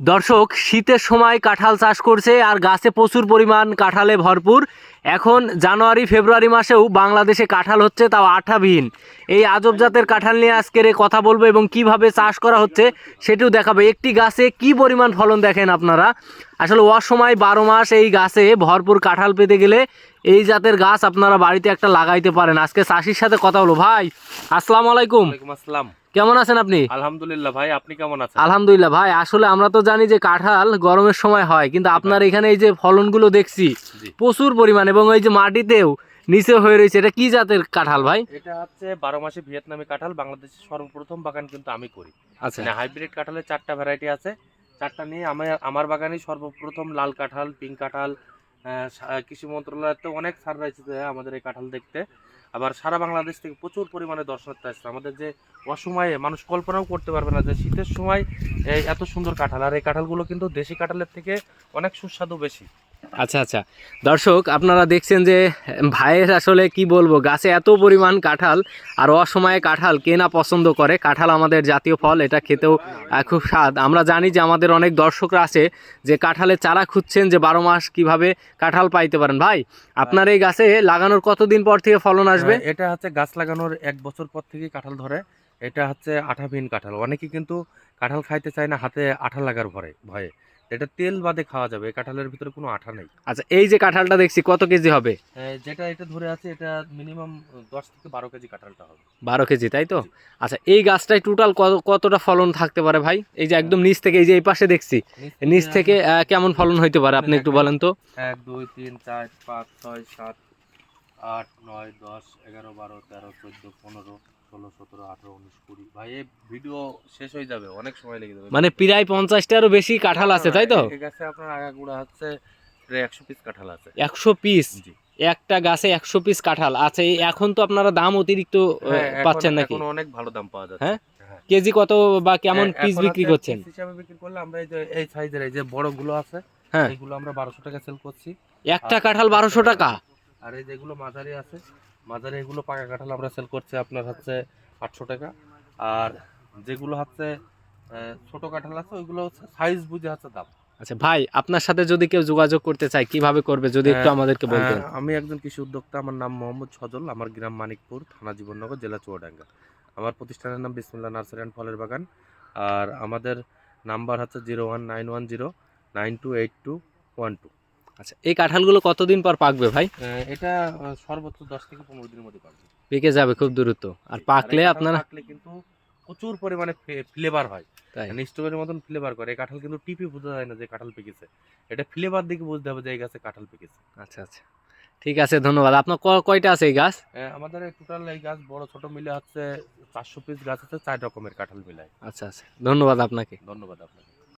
দর্শক, শীতের সময় কাঁঠাল চাষ করছে আর গাছে প্রচুর পরিমাণ কাঁঠালে ভরপুর। এখন জানুয়ারি, ফেব্রুয়ারি মাসেও বাংলাদেশে কাঁঠাল হচ্ছে তাও আঠাবিহীন। এই আজব জাতের কাঁঠাল নিয়ে আজকের কথা বলব এবং কীভাবে চাষ করা হচ্ছে সেটিও দেখাবে। একটি গাছে কি পরিমাণ ফলন দেখেন আপনারা? আসলে অসময় বারো মাস এই গাছে ভরপুর কাঁঠাল পেতে গেলে এই জাতের গাছ আপনারা বাড়িতে একটা লাগাইতে পারেন। আজকে চাষির সাথে কথা বলো ভাই, আসসালামু আলাইকুম। আসসালাম। কেমন আছেন আপনি? আলহামদুলিল্লাহ ভাই আপনি কেমন আছেন? আলহামদুলিল্লাহ ভাই আসলে আমরা তো জানি যে কাঁঠাল গরমের সময় হয় কিন্তু আপনার এখানে এই যে ফলনগুলো দেখছি প্রচুর পরিমাণ এবং ওই যে মাটিতেও নিচে হয়ে রয়েছে এটা কি জাতের কাঁঠাল ভাই? এটা হচ্ছে বারো মাসে ভিয়েতনামি কাঁঠাল বাংলাদেশের সর্বপ্রথম বাগান কিন্তু আমি করি। আচ্ছা। মানে হাইব্রিড কাঁঠালের চারটা ভ্যারাইটি আছে। চারটা নিয়ে আমার আমার বাগানে সর্বপ্রথম লাল কাঁঠাল পিঙ্ক কাঁঠাল কৃষি মন্ত্রণালয়ের তো অনেক সার রয়েছে আমাদের এই কাঁঠাল দেখতে। আবার সারা বাংলাদেশ থেকে প্রচুর পরিমাণে দর্শনার্থী আসছে। আমাদের যে অসময়ে মানুষ কল্পনাও করতে পারবে না যে শীতের সময় এত সুন্দর কাঁঠাল। আর এই কাঁঠালগুলো কিন্তু দেশি কাঁঠালের থেকে অনেক সুস্বাদু বেশি। আচ্ছা আচ্ছা। দর্শক, আপনারা দেখছেন যে ভাইয়ের আসলে কি বলব, গাছে এত পরিমাণ কাঁঠাল আর অসময়ে কাঁঠাল কে না পছন্দ করে? কাঁঠাল আমাদের জাতীয় ফল, এটা খেতেও খুব স্বাদ। আমরা জানি যে আমাদের অনেক দর্শকরা আছে যে কাঁঠালের চারা খুঁজছেন যে বারো মাস কীভাবে কাঁঠাল পাইতে পারেন। ভাই, আপনার এই গাছে লাগানোর কতদিন পর থেকে ফলন আসবে? এটা হচ্ছে গাছ লাগানোর এক বছর পর থেকেই কাঁঠাল ধরে। এটা হচ্ছে আঠাবিহীন কাঁঠাল। অনেকে কিন্তু কাঁঠাল খাইতে চায় না, হাতে আঠা লাগার ভয়ে ভয়ে। এটা তেল বাদে খাওয়া যাবে এই কাঁঠালের ভিতরে কোনো আঠা নেই। আচ্ছা এই যে কাঁঠালটা দেখছি কত কেজি হবে? যেটা এটা ধরে আছে এটা মিনিমাম দশ থেকে বারো কেজি কাঁঠালটা হবে। বারো কেজি তাই তো? আচ্ছা এই গাছটায় টোটাল কতটা ফলন থাকতে পারে ভাই? এই যে একদম নিচ থেকে এই যে এই পাশে দেখছি নিচ থেকে কেমন ফলন হইতে পারে আপনি একটু বলেন তো। এক দুই তিন চার পাঁচ ছয় সাত আট নয় দশ এগারো বারো তেরো চোদ্দ পনেরো ষোলো সতেরো আঠারো উনিশ কুড়ি। ভাই এই ভিডিও শেষ হয়ে যাবে অনেক সময় লেগে যাবে। মানে প্রায় পঞ্চাশটারও বেশি কাঁঠাল আছে তাই তো? এই গাছে আপনার আগাগুড়া হচ্ছে প্রায় একশো পিস কাঁঠাল আছে। একশো পিস জি। একটা গাছে একশো পিস কাঁঠাল আছে এখন তো আপনারা দাম অতিরিক্ত হ্যাঁ, পাচ্ছেন নাকি? এখন অনেক ভালো দাম পাওয়া যাচ্ছে। হ্যাঁ? হ্যাঁ। কেজি কত বা কেমন হ্যাঁ, পিস বিক্রি হচ্ছে করছেন? হিসাবে বিক্রি করলে আমরা এই যে এই সাইজের এই যে বড়গুলো আছে হ্যাঁ। এইগুলো আমরা বারোশো টাকা সেল করছি। একটা কাঁঠাল বারোশো টাকা? আর এই যেগুলো মাঝারি আছে মাঝারি এগুলো পাকা কাঁঠাল আমরা সেল করছি আপনার হচ্ছে আটশো টাকা। আর যেগুলো হচ্ছে ছোট কাঁঠাল আছে ওইগুলো হচ্ছে সাইজ বুঝে হচ্ছে দাম। আচ্ছা ভাই আপনার সাথে যদি কেউ যোগাযোগ করতে চায় কীভাবে করবে? যদি একটু হ্যাঁ, আমাদেরকে বলতেন। আমি একজন কৃষি উদ্যোক্তা আমার নাম মোহাম্মদ সজল আমার গ্রাম মানিকপুর থানা জীবননগর জেলা চুয়াডাঙ্গা। আমার প্রতিষ্ঠানের নাম বিসমুল্লাহ নার্সারি অ্যান্ড ফলের বাগান। আর আমাদের নাম্বার হচ্ছে zero one nine one zero nine two eight two one two আচ্ছা এই কাঁঠালগুলো কতদিন পর পাকবে ভাই? এটা সর্বোচ্চ দশ থেকে পনেরো দিনের মধ্যে পাবে পেকে যাবে খুব দ্রুত। আর পাকলে আপনারা পাকলে কিন্তু প্রচুর পরিমাণে ফ্লেভার হয়। তাই। স্ট্রবেরির মতন ফ্লেভার করে। এই কাঁঠাল কিন্তু টিপি বোঝা যায় না যে কাঁঠাল পেকেছে। এটা ফ্লেভার দিকে বুঝতে হবে যে এই গাছে কাঁঠাল পেকেছে। আচ্ছা আচ্ছা। ঠিক আছে ধন্যবাদ। আপনার কয়টা আছে এই গাছ? আমাদের টোটাল এই গাছ বড় ছোট মিলে হচ্ছে চারশো পিস গাছ আছে চার রকমের কাঁঠাল মিলায়। আচ্ছা আচ্ছা। ধন্যবাদ আপনাকে। ধন্যবাদ আপনাকে।